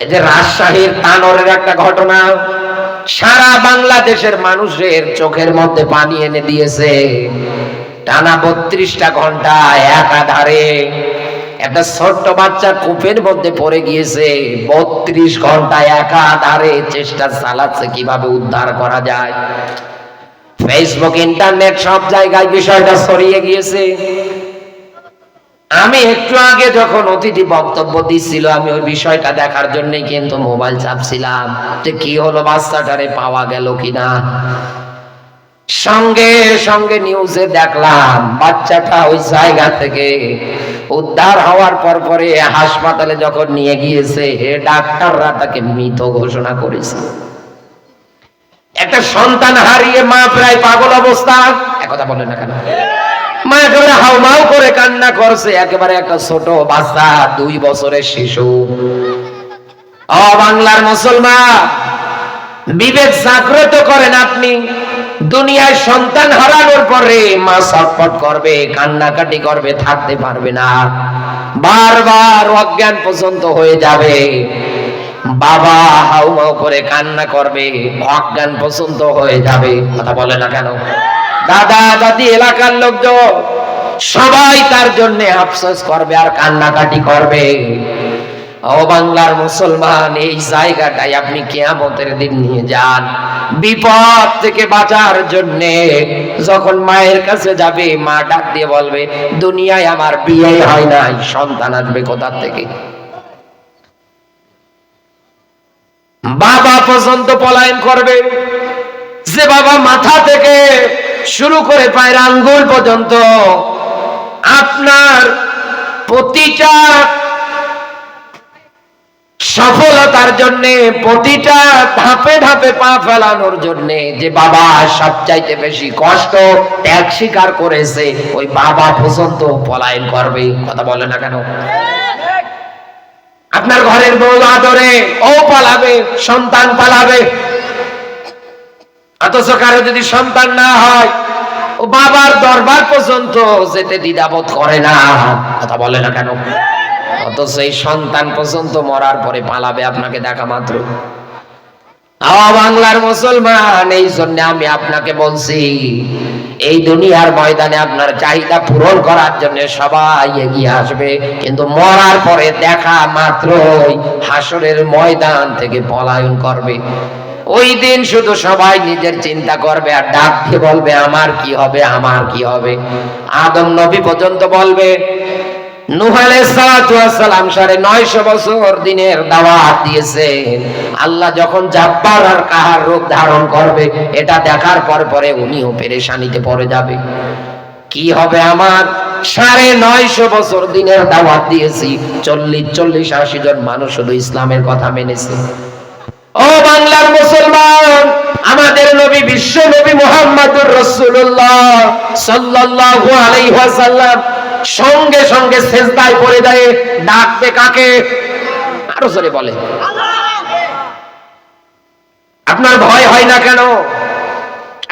যে রাজশাহীর তানোরের একটা ঘটনা, সারা বাংলাদেশের মানুষের চোখের মধ্যে পানি এনে দিয়েছে। টানা বত্রিশটা ঘণ্টা একাধারে একটা ছোট্ট বাচ্চা কূপের মধ্যে পড়ে গিয়েছে। বত্রিশ ঘণ্টা একাধারে চেষ্টা চালাচ্ছে কীভাবে উদ্ধার করা যায়। ফেসবুক, ইন্টারনেট সব জায়গায় বিষয়টা ছড়িয়ে গিয়েছে। আমি একটু আগে যখন অতিথি বক্তব্য দিচ্ছিল, আমি ওই বিষয়টা দেখার জন্য কিন্তু মোবাইল চাপছিলাম। যে কি হলো, বাচ্চাটারে পাওয়া গেল কিনা? সঙ্গে সঙ্গে নিউজে দেখলাম, বাচ্চাটা ওই জায়গা থেকে উদ্ধার হওয়ার পর পরে হাসপাতালে যখন নিয়ে গিয়েছে হে ডাক্তাররা তাকে মৃত ঘোষণা করেছে। একটা সন্তান হারিয়ে মা প্রায় পাগল অবস্থা। একথা বলে না কেন? মা একেবারে হাউমাউ করে কান্না করছে, একেবারে একটা ছোট বাচ্চা, দুই বছরের শিশু। ও বাংলার মুসলমান, বিবেক জাগ্রত করেন আপনি। দুনিয়ায় সন্তান হারানোর পরে মা ছটফট করবে, কান্নাকাটি করবে, থাকতে পারবে না। বারবার অজ্ঞান পর্যন্ত হয়ে যাবে। বাবা হাউমাউ করে কান্না করবে অজ্ঞান পর্যন্ত হয়ে যাবে। কথা বলে না কেন? দাদা, দাদি, এলাকার লোকজন সবাই তার জন্য আফসোস করবে আর কান্নাকাটি করবে। ও বাংলার মুসলমান, এই জায়গাটাই আপনি কেয়ামতের দিন নিয়ে যান। বিপদ থেকে বাঁচার জন্য যখন মায়ের কাছে যাবে, মা ডাক দিয়ে বলবে, দুনিয়ায় আমার বিয়ে হয় নাই, সন্তান আসবে কোথা থেকে? বাবা পর্যন্ত পলায়ন করবে। যে বাবা মাথা থেকে শুরু করে পায়ের আঙ্গুল পর্যন্ত আপনার প্রতিটা সফলতার জন্য, প্রতিটা ধাপে ধাপে পা ফেলানোর জন্য যে বাবা সবচাইতে বেশি কষ্ট ত্যাগ স্বীকার করেছে, ওই বাবা পর্যন্ত পলায়ন করবে। কথা বলে না কেন? আপনার ঘরের বউ আদরে, ও পালাবে, সন্তান পালাবে। অথচ কারও যদি সন্তান না হয়, ও বাবার দরবার পর্যন্ত যেতে দ্বিধাবোধ করে না। কথা বলে না কেন? অথচ এই সন্তান পর্যন্ত মরার পরে পালাবে আপনাকে দেখা মাত্র। আওয়া বাংলার মুসলমান, এই জন্য আমি আপনাকে বলছি, এই দুনিয়ার ময়দানে আপনার চাহিদা পূরণ করার জন্য সবাই এগিয়ে আসবে। কিন্তু মরার পরে দেখা মাত্রই হাসরের ময়দান থেকে পলায়ন করবে। ওই দিন শুধু সবাই নিজের চিন্তা করবে আর ডাক দিয়ে বলবে, আমার কি হবে, আমার কি হবে? আদম নবী পর্যন্ত বলবে নূহ আলাইহিস সালাতু ওয়াস সালাম সাড়ে নয়শো বছর দিনের দাওয়াত দিয়েছি। চল্লিশ চল্লিশ, আশি জন মানুষ শুধু ইসলামের কথা মেনেছে। ও বাংলার মুসলমান, আমাদের নবী, বিশ্ব নবী মোহাম্মদুর রসুল্লাহ ওয়াসাল্লাম সঙ্গে সঙ্গে সেজদায় পড়ে দেয় ডাকবে কাকে? আরও জোরে বলে। আপনার ভয় হয় না কেন?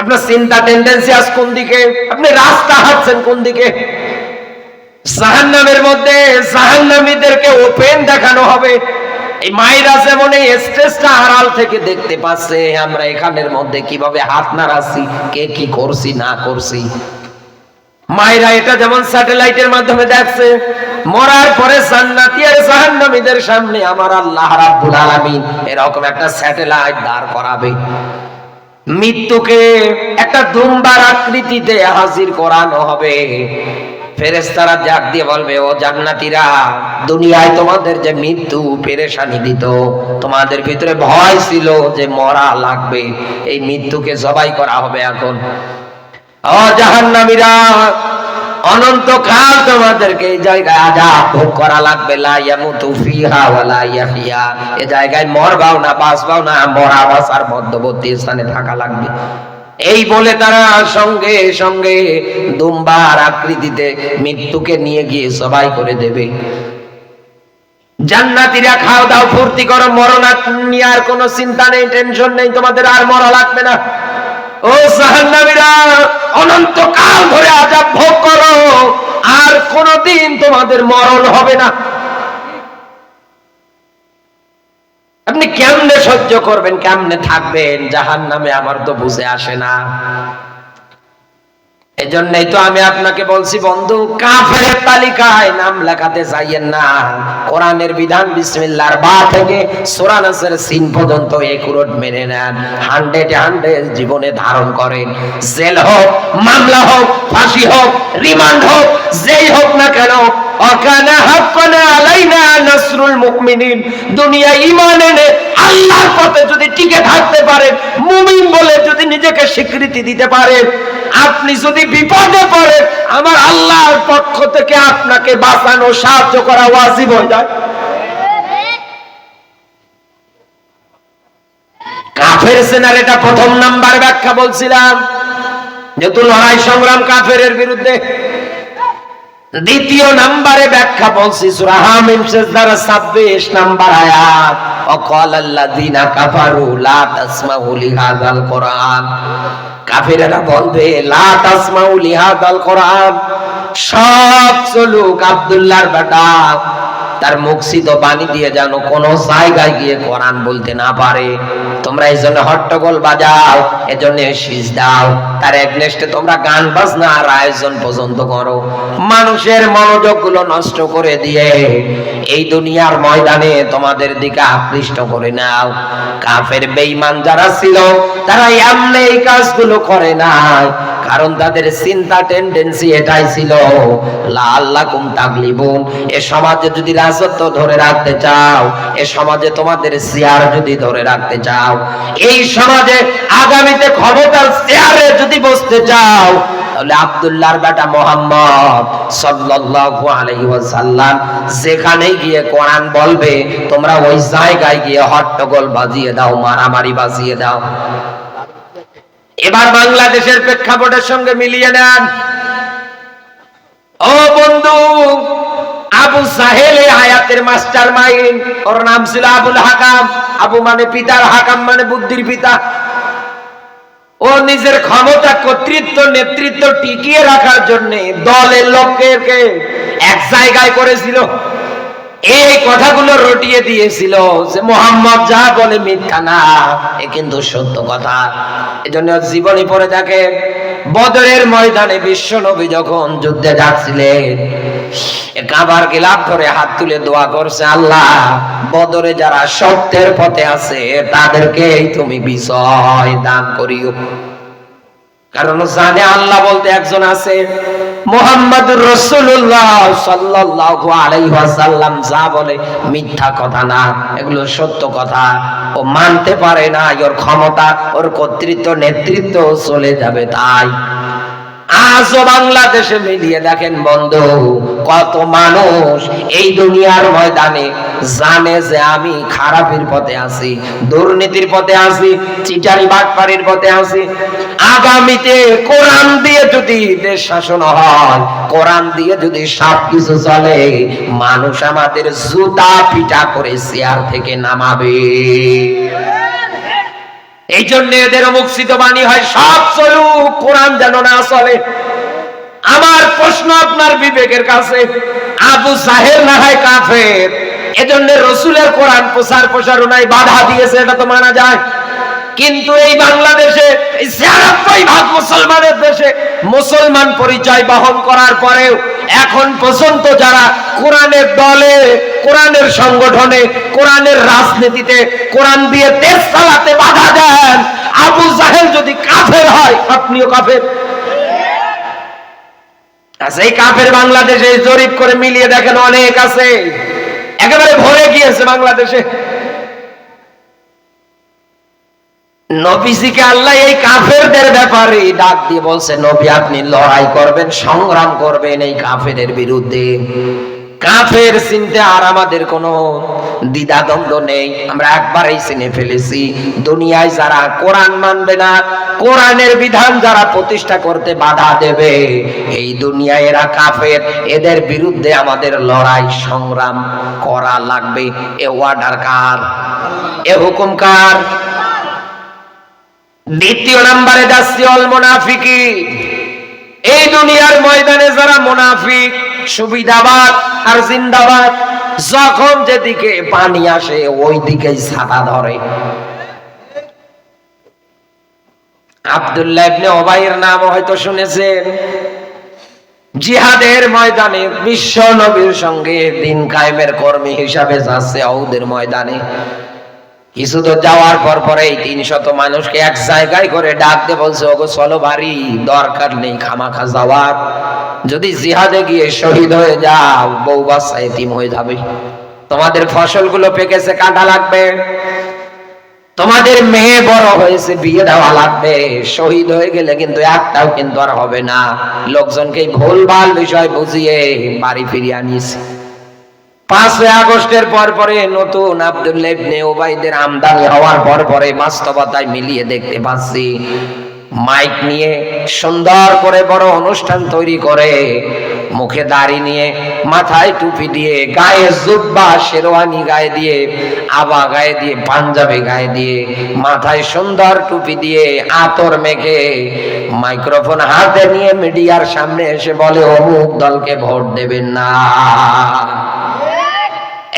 আপনার চিন্তা টেন্ডেন্সি আজ কোন দিকে? আপনি রাস্তা হাঁটছেন কোন দিকে? জাহান্নামের মধ্যে জাহান্নামীদেরকে ওপেন দেখানো হবে। এই মায়েরা যেমন এই স্টেজটা আড়াল থেকে দেখতে পাচ্ছে, আমরা এখানের মধ্যে কীভাবে হাত নাড়াচ্ছি, কে কি করছি, না করছি। মায়েরা এটা যেমন স্যাটেলাইটের মাধ্যমে দেখছে, মরার পরে জান্নাতি আর জাহান্নামীদের সামনে আমার আল্লাহ রাব্বুল আলামিন এরকম একটা স্যাটেলাইট দাঁড় করাবে। মৃত্যুকে একটা দুম্বার আকৃতিতে হাজির করানো হবে। ফেরেস্তারা জাগ দিয়ে বলবে, ও জান্নাতীরা, দুনিয়ায় তোমাদের যে মৃত্যু পেরেশানি দিত, তোমাদের ভিতরে ভয় ছিল যে মরা লাগবে। এই মৃত্যুকে জবাই করা হবে এখন। ও জাহান্নামীরা অনন্তকাল তোমাদেরকে এই জায়গায় আজাব ভোগ করা লাগবে। এই জায়গায় মরবাও না, বাঁচবাও না, মরা বাঁচার মধ্যবর্তী স্থানে থাকা লাগবে। এই বলে তারা সঙ্গে সঙ্গে দুম্বার আকৃতিতে মৃত্যুকে নিয়ে গিয়ে সবাই করে দেবে। জান্নাতীরা খাও দাও, ফুর্তি করো, মরণাত নিয়ে আর কোনো চিন্তা নেই, টেনশন নেই, তোমাদের আর মরা লাগবে না। ও জাহান্নামীরা, অনন্তকাল ধরে আজাব ভোগ করো, আর কোনদিন তোমাদের মরণ হবে না। আপনি কেমনে সহ্য করবেন, কেমনে থাকবেন? জাহান নামে আমার তো বুঝে আসে না। এজন্যই তো আমি আপনাকে বলছি, বন্ধু, কাফের তালিকায় নাম লেখাতে চাইয়েন না। কোরআনের বিধান বিসমিল্লাহর বা থেকে সূরা নাসের সিন পর্যন্ত একুরট মেনে নেন। হান্ড্রেড হান্ড্রেড জীবনে ধারণ করেন। জেল হোক, মামলা হোক, ফাঁসি হোক, রিমান্ড হোক, যেই হোক না কেন, অকানা হাক্কানা আলাইনা নাসরুল মুমিনিন। দুনিয়া ঈমান এনে আল্লাহর পথে যদি টিকে থাকতে পারেন, মুমিন বলে যদি নিজেকে স্বীকৃতি দিতে পারেন আপনি যদি বিপদে পড়েন, আমার আল্লাহর পক্ষ থেকে আপনাকে বাঁচানো সাহায্য করা ওয়াজিব হয়ে যায়। কাফের সেনার এটা প্রথম নাম্বার ব্যাখ্যা বলছিলাম, যেহেতু লড়াই সংগ্রাম কাফেরের বিরুদ্ধে। দ্বিতীয় নাম্বারে ব্যাখ্যা বলছি, সূরা হামিম সেজদার 26 নাম্বার আয়াত, অকাল আল্লাযিনা কাফারু লা তাসমাউ লিহাযাল কোরআন। কাফেরেরা বলবে লা তাসমাউ লিহাযাল কোরআন। সব চলুক আব্দুল্লাহর বেটা। তার মুখসিত বাণী দিয়ে যেন কোন জায়গায় গিয়ে কোরআন বলতে না পারে। তোমরা এই জন্য হট্টগোল বাজাও এজন্য শীষ দাও। তার একনেস্টে তোমরা গান বাজনা আর আয়োজন পর্যন্ত করো। মানুষের মনোযোগগুলো নষ্ট করে দিয়ে এই দুনিয়ার ময়দানে তোমাদের দিকে আকৃষ্ট করে নাও। কাফের বেঈমান যারা ছিল তারা এমনি এই কাজগুলো করে নাই। কারণ তাদের চিন্তা টেন্ডেন্সি এটাই ছিল। লা আল্লাহ কুম তাগলিবুন। এ সমাজে যদি রাজত্ব ধরে রাখতে চাও, এ সমাজে তোমাদের চেয়ার যদি ধরে রাখতে চাও, এই সমাজে আগামীতে ক্ষমতার চেয়ারে যদি বসতে চাও, তাহলে আব্দুল্লাহর বেটা মোহাম্মদ সাল্লাল্লাহু আলাইহি ওয়াসাল্লাম যেখানে গিয়ে কোরআন বলবে, তোমরা ওই জায়গায় গিয়ে হট্টগোল বাজিয়ে দাও, মারামারি বাজিয়ে দাও। এবার বাংলাদেশের প্রেক্ষাপটের সঙ্গে মিলিয়ে নেন। ও বন্ধু, আবু সাহেল আয়াতের মাস্টার মাইন্ড ওর নাম ছিল আবুল হাকাম। আবু মানে পিতার হাকাম মানে বুদ্ধির পিতা। ও নিজের ক্ষমতা, কর্তৃত্ব, নেতৃত্ব টিকিয়ে রাখার জন্য দলের লোককে এক জায়গায় করেছিল। এই কথাগুলো রটিয়ে দিয়েছিল যে মোহাম্মদ যা বলে মিথ্যা না, এ কিন্তু সত্য কথা। এজন্য জীবনী পড়ে থাকে, বদরের ময়দানে বিশ্ব নবী যখন যুদ্ধে যাচ্ছিলেন কাবার হাত তুলে দোয়া করছে, আল্লাহ, বদরে যারা সত্যের পথে আছে, তাদেরকেই তুমি বিজয় দান করিও। কারণ জানে আল্লাহ বলতে একজন আছে মোহাম্মদ রসুল্লাহ সাল্লাহ আলাইহি ওয়াসাল্লাম যা বলে, মিথ্যা কথা না, এগুলো সত্য কথা। ও মানতে পারে না, ওর ক্ষমতা, ওর কর্তৃত্ব, নেতৃত্ব চলে যাবে তাই। আজও বাংলাদেশে মিলিয়ে দেখেন বন্ধু, কত মানুষ এই দুনিয়ার ময়দানে জানে যে আমি খারাপের পথে আছি, দুর্নীতির পথে আছি, চিটারি বাটপাড়ির পথে আছি। আগামীতে কোরআন দিয়ে যদি দেশ শাসন হয়, কোরআন দিয়ে যদি সব কিছু চলে, মানুষ আমাদের জুতা পিটা করে চেয়ার থেকে নামাবে। এই জন্য এদের মুখছিত বাণী হয়, সব চলুক কোরআন যেন না চলে। আমার প্রশ্ন আপনার বিবেকের কাছে, আবু সাহেব না হয় কাফের? এজন্য রসুলের কোরআন প্রচার প্রসারণায় বাধা দিয়েছে, এটা তো মানা যায়। কিন্তু এই বাংলাদেশে ভাগ মুসলমানের দেশে মুসলমান পরিচয় বহন করার পরেও এখন পর্যন্ত যারা কোরআনের দলে, কোরআনের সংগঠনে, কোরআনের রাজনীতিতে, কোরআন দিয়ে দেশ চালাতে বাধা দেন, আবু জাহেল যদি কাফের হয়, আপনিও কাফের। এই কাফের বাংলাদেশে জরিপ করে মিলিয়ে দেখেন অনেক আছে। একেবারে ভরে গিয়েছে বাংলাদেশে। নবীজিকে আল্লাহ এই কাফেরদের ব্যাপারে ডাক দিয়ে বলছে, নবী, আপনি লড়াই করবেন, সংগ্রাম করবেন এই কাফেরের বিরুদ্ধে। কাফের চিনতে আর আমাদের কোনো দ্বিধাদ্বন্দ্ব নেই। আমরা একবারেই চিনে ফেলেছি, দুনিয়ায় যারা কোরআন মানবে না, কোরআনের বিধান যারা প্রতিষ্ঠা করতে বাধা দেবে, এই দুনিয়ায় এরা কাফের। এদের বিরুদ্ধে আমাদের লড়াই, সংগ্রাম করা লাগবে। এ ওয়ার্ডার কার? এ হুকুম কার? দ্বিতীয় নাম্বারে যাচ্ছি অল মোনাফিকি। এই দুনিয়ার ময়দানে যারা মোনাফিক, সুবিধাবাদ আর জিন্দাবাদ, যখন যেদিকে পানি আসে ওই দিকেই ছাতা ধরে। আব্দুল্লাহ ইবনে নাম হয়তো শুনেছেন। জিহাদের ময়দানে বিশ্ব নবীর সঙ্গে দিন কায়েমের কর্মী হিসাবে যাচ্ছে ময়দানে। কিছু তো যাওয়ার পর পরে তিনশত মানুষকে এক জায়গায় করে ডাক দিয়ে বলছে, ওগো, চলো বাড়ি, দরকার নেই খামাখা যাওয়ার। যদি জিহাদে গিয়ে শহীদ হয়ে যাও, বউ বাচ্চা এতিম হয়ে যাবে। তোমাদের ফসলগুলো পেকেছে, কাটা লাগবে। তোমাদের মেয়ে বড় হয়েছে, বিয়ে দেওয়া লাগবে। শহীদ হয়ে গেলে কিন্তু একটাও কিন্তু আর হবে না। লোকজনকে ভুলভাল বিষয় বুঝিয়ে বাড়ি ফিরিয়ে আনিয়েছে। পাঁচই আগস্টের পর পরে নতুন আব্দুল্লাহ ইবনে আমদানি হওয়ার পর পরে বাস্তবতায় মিলিয়ে দেখতে পাচ্ছি। মাইক নিয়ে সুন্দর করে বড় অনুষ্ঠান তৈরি করে, মুখে দাড়ি নিয়ে মাথায় টুপি দিয়ে, গায়ে জুব্বা শেরওয়ানি গায়ে দিয়ে, আবা গায়ে দিয়ে, পাঞ্জাবি গায়ে দিয়ে, মাথায় সুন্দর টুপি দিয়ে আতর মেখে মাইক্রোফোন হাতে নিয়ে মিডিয়ার সামনে এসে বলে, অমুক দলকে ভোট দেবেন না।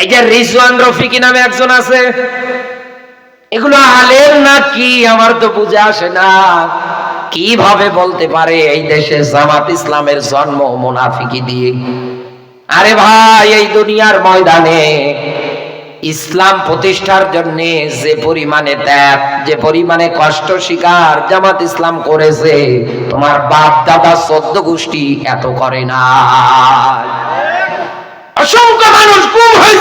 এই যে রিজওয়ান রফিকি নামে একজন আছে। এগুলো আলেম না কি? আমার তো বুঝে আসে না। কীভাবে বলতে পারে এই দেশে জামাত ইসলামের জন্ম দিয়ে? আরে ভাই, এই দুনিয়ার ময়দানে ইসলাম প্রতিষ্ঠার জন্য যে পরিমাণে ত্যাগ, যে কষ্ট স্বীকার জামাত ইসলাম করেছে, তোমার বাপ দাদা চোদ্দ গোষ্ঠী এত করে না। অসংখ্য মানুষ গুম হয়েছে